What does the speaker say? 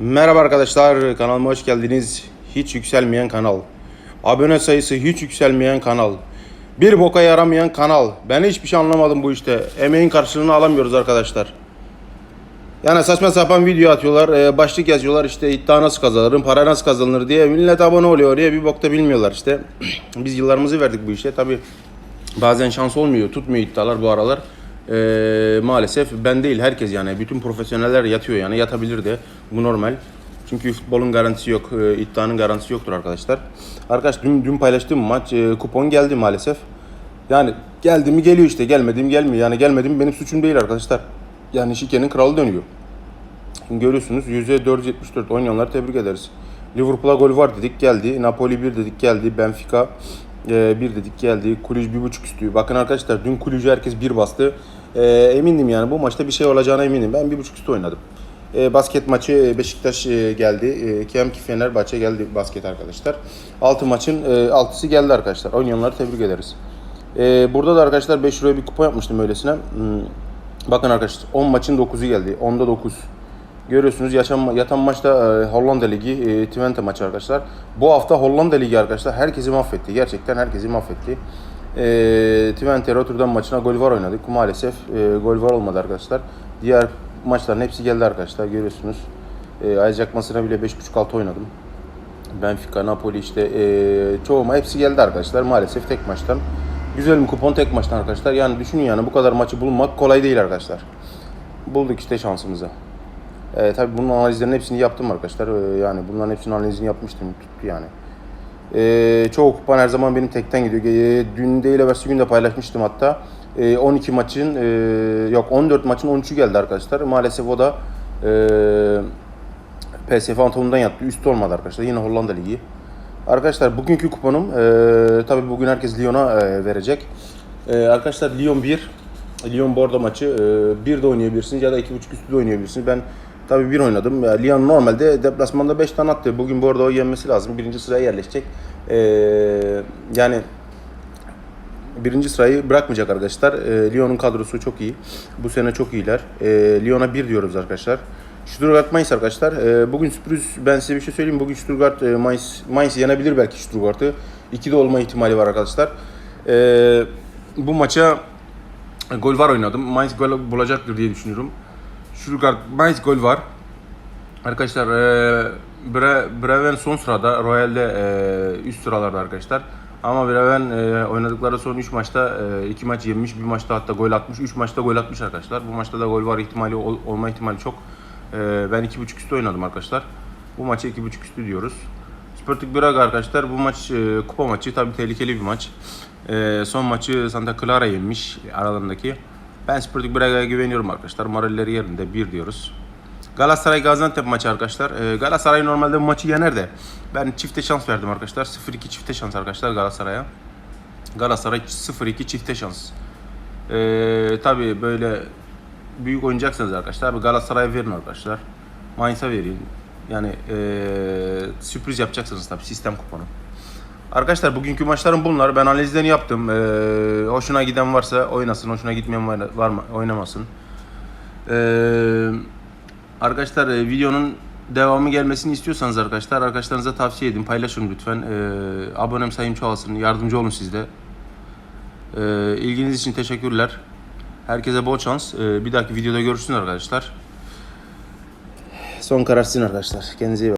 Merhaba arkadaşlar kanalıma hoş geldiniz. Hiç yükselmeyen kanal. Abone sayısı hiç yükselmeyen kanal. Bir boka yaramayan kanal. Ben hiçbir şey anlamadım bu işte. Emeğin karşılığını alamıyoruz arkadaşlar. Yani saçma sapan video atıyorlar. e, başlık yazıyorlar işte iddia nasıl kazanırım, para nasıl kazanılır diye. Millet abone oluyor diye bir bokta bilmiyorlar işte. Biz yıllarımızı verdik bu işe. Tabi bazen şans olmuyor, tutmuyor iddialar bu aralar. E, maalesef ben değil herkes yani. Bütün profesyoneller yatıyor yani yatabilir de. Bu normal. Çünkü futbolun garantisi yok, e, iddianın garantisi yoktur arkadaşlar. Arkadaş dün, dün paylaştığım maç e, kupon geldi maalesef. Yani geldi mi geliyor işte, gelmedi mi gelmiyor. Yani gelmedi benim suçum değil arkadaşlar. Yani şikenin kralı dönüyor. Şimdi görüyorsunuz %474 oynayanları tebrik ederiz. Liverpool'a gol var dedik geldi. Napoli 1 dedik geldi. Benfica 1 dedik geldi. Kulüc 1.5 üstü. Bakın arkadaşlar dün Kulüc'ü herkes 1 bastı. E, emindim yani bu maçta bir şey olacağına eminim. Ben 1.5 üstü oynadım. E, basket maçı e, Beşiktaş e, geldi. E, Kemki Fenerbahçe geldi basket arkadaşlar. 6 maçın e, 6'sı geldi arkadaşlar. Oynayanları tebrik ederiz. E, burada da arkadaşlar 5 liraya bir kupa yapmıştım öylesine. Hmm, Bakın arkadaşlar 10 maçın 9'u geldi. 10'da 9. Görüyorsunuz yaşam, yatan maçta e, Hollanda Ligi, e, Twente maçı arkadaşlar. Bu hafta Hollanda Ligi arkadaşlar herkesi mahvetti. Gerçekten herkesi mahvetti. E, Twente Rotterdam maçına gol var oynadık. Maalesef e, gol var olmadı arkadaşlar. Diğer maçların hepsi geldi arkadaşlar görüyorsunuz. E, Ajax maçına bile 5.5-6 oynadım. Benfica, Napoli işte e, çoğuma hepsi geldi arkadaşlar maalesef tek maçtan. Güzel bir kupon tek maçtan arkadaşlar. Yani düşünün yani bu kadar maçı bulmak kolay değil arkadaşlar. Bulduk işte şansımızı. E, tabii bunun analizlerinin hepsini yaptım arkadaşlar. E, yani bunların hepsinin analizini yapmıştım. Tuttu yani. E, çoğu kupan her zaman benim tekten gidiyor. E, dün değil evvelsi gün de paylaşmıştım hatta. E, 12 maçın, e, yok 14 maçın 13'ü geldi arkadaşlar. Maalesef o da e, PSV Eindhoven'dan yattı. Üstü olmadı arkadaşlar. Yine Hollanda Ligi. Arkadaşlar bugünkü kuponum e, tabii bugün herkes Lyon'a e, verecek. E, arkadaşlar Lyon 1, Lyon Bordeaux maçı e, 1 de oynayabilirsiniz ya da 2.5 üstü de oynayabilirsiniz. Ben tabii 1 oynadım. Ya, Lyon normalde deplasmanda 5 tane attı. Bugün Bordeaux'u yenmesi lazım. Birinci sıraya yerleşecek. E, yani birinci sırayı bırakmayacak arkadaşlar. E, Lyon'un kadrosu çok iyi. Bu sene çok iyiler. E, Lyon'a 1 diyoruz arkadaşlar. Stuttgart Mainz arkadaşlar. E, bugün sürpriz ben size bir şey söyleyeyim. Bugün Stuttgart e, Mainz, Mainz yenebilir belki Stuttgart'ı. 2'de olma ihtimali var arkadaşlar. E, bu maça gol var oynadım. Mainz gol bulacaktır diye düşünüyorum. Stuttgart Mainz gol var. Arkadaşlar e, Bre, Breven son sırada, Royal'de e, üst sıralarda arkadaşlar. Ama Breven e, oynadıkları son 3 maçta 2 maç yemiş, bir maçta hatta gol atmış, 3 maçta gol atmış arkadaşlar. Bu maçta da gol var ihtimali ol- olma ihtimali çok. E, ben 2.5 üstü oynadım arkadaşlar. Bu maça 2.5 üstü diyoruz. Sporting Braga arkadaşlar bu maç e, kupa maçı tabii tehlikeli bir maç. E, son maçı Santa Clara yenmiş aralarındaki. Ben Sporting Braga'ya güveniyorum arkadaşlar. Moralleri yerinde 1 diyoruz. Galatasaray Gaziantep maçı arkadaşlar. Ee, Galatasaray normalde bu maçı yener de ben çifte şans verdim arkadaşlar. 0-2 çifte şans arkadaşlar Galatasaray'a. Galatasaray 0-2 çifte şans. Ee, tabii böyle büyük oynayacaksanız arkadaşlar bir Galatasaray'a verin arkadaşlar. Mainz'a verin. Yani ee, sürpriz yapacaksınız tabii sistem kuponu. Arkadaşlar bugünkü maçların bunlar. Ben analizlerini yaptım. Ee, hoşuna giden varsa oynasın. Hoşuna gitmeyen var, var mı? Oynamasın. Ee, arkadaşlar e, videonun devamı gelmesini istiyorsanız arkadaşlar arkadaşlarınıza tavsiye edin. Paylaşın lütfen. Ee, abonem sayım çoğalsın. Yardımcı olun siz de. Ee, ilginiz için teşekkürler. Herkese bol şans. Ee, bir dahaki videoda görüşürüz arkadaşlar. Son karar sizin arkadaşlar. Kendinize iyi bakın.